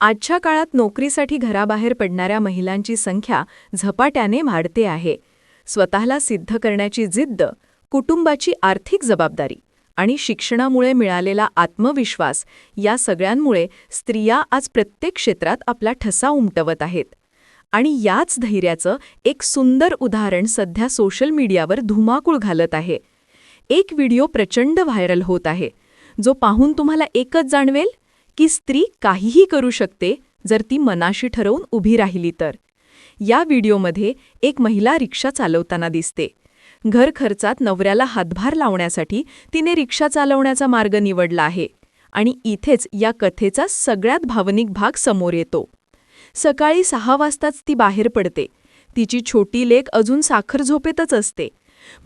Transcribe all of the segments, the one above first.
आजच्या काळात नोकरीसाठी घराबाहेर पडणाऱ्या महिलांची संख्या झपाट्याने वाढते आहे. स्वतःला सिद्ध करण्याची जिद्द कुटुंबाची आर्थिक जबाबदारी आणि शिक्षणामुळे मिळालेला आत्मविश्वास या सगळ्यांमुळे स्त्रिया आज प्रत्येक क्षेत्रात आपला ठसा उमटवत आहेत. आणि याच धैर्याचं एक सुंदर उदाहरण सध्या सोशल मीडियावर धुमाकूळ घालत आहे. एक व्हिडिओ प्रचंड व्हायरल होत आहे. जो पाहून तुम्हाला एकच जाणवेल की स्त्री काहीही करू शकते जर ती मनाशी ठरवून उभी राहिली तर. या व्हिडिओमध्ये एक महिला रिक्षा चालवताना दिसते. घर खर्चात नवऱ्याला हातभार लावण्यासाठी तिने रिक्षा चालवण्याचा मार्ग निवडला आहे आणि इथेच या कथेचा सगळ्यात भावनिक भाग समोर येतो. सकाळी सहा वाजताच ती बाहेर पडते. तिची छोटी लेक अजून साखर झोपेतच असते.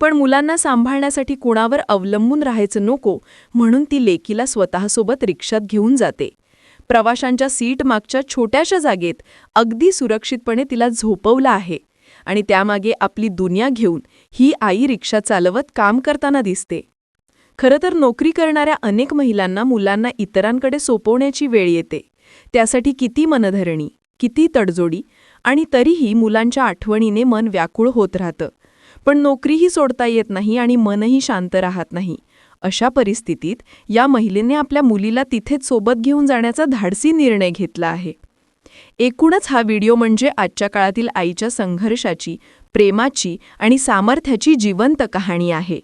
पण मुलांना सांभाळण्यासाठी कुणावर अवलंबून राहायचं नको म्हणून ती लेकीला स्वतःसोबत रिक्षात घेऊन जाते. प्रवाशांच्या सीट मागच्या छोट्याशा जागेत अगदी सुरक्षितपणे तिला झोपवलं आहे आणि त्यामागे आपली दुनिया घेऊन ही आई रिक्षा चालवत काम करताना दिसते. खरं तर नोकरी करणाऱ्या अनेक महिलांना मुलांना इतरांकडे सोपवण्याची वेळ येते. त्यासाठी किती मनधरणी किती तडजोडी आणि तरीही मुलांच्या आठवणीने मन व्याकुळ होत राहतं. पण नोकरीही सोडता येत नाही आणि मनही शांत राहत नाही. अशा परिस्थितीत या महिलेने आपल्या मुलीला तिथेच सोबत घेऊन जाण्याचा धाडसी निर्णय घेतला आहे. एकूणच हा व्हिडिओ म्हणजे आजच्या काळातील आईच्या संघर्षाची प्रेमाची आणि सामर्थ्याची जिवंत कहाणी आहे.